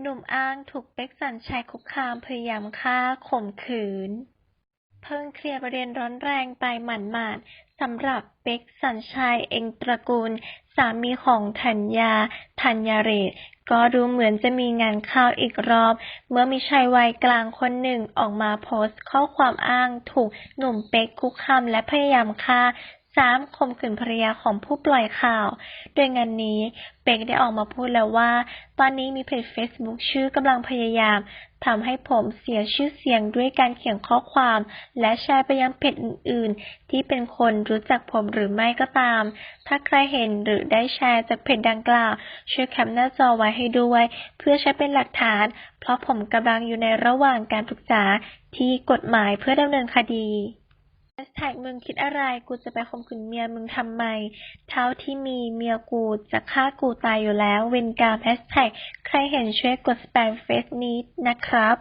หนุ่มอ้างถูกเป๊กสัญชัยคุกคามพยายามฆ่าข่มขืน เพิ่งเคลียร์ประเด็นร้อนแรงไปหมาดๆสำหรับเป๊กสัญชัยเองตระกูล สามีของธัญญาธัญเรศก็ดูเหมือนจะมีงานเข้าวอีกรอบ เมื่อมีชายวัยกลางคนหนึ่งออกมาโพสต์ข้อความอ้างถูกหนุ่มเป๊กคุกคามและพยายามฆ่า สามข่มขืนภรรยาของผู้ปล่อยข่าว โดยงานนี้เป็กได้ออกมาพูดแล้วว่า ตอนนี้มีเพจ Facebook ชื่อกำลังพยายามทำให้ผมเสียชื่อเสียงด้วยการเขียนข้อความ และแชร์ไปยังเพจอื่น ๆ ที่เป็นคนรู้จักผมหรือไม่ก็ตาม ถ้าใครเห็นหรือได้แชร์จากเพจดังกล่าว ช่วยแคปหน้าจอไว้ให้ด้วย เพื่อใช้เป็นหลักฐาน เพราะผมกำลังอยู่ในระหว่างการปรึกษาที่กฎหมายเพื่อดำเนินคดี แฮชแท็กมึงคิดอะไร กูจะไปข่มขืนเมียมึงทำไม เท่าที่มีเมียกูจะฆ่ากูตายอยู่แล้ว เวนกรรม แฮชแท็กใครเห็นช่วยกดสแปมเฟซนี้นะครับ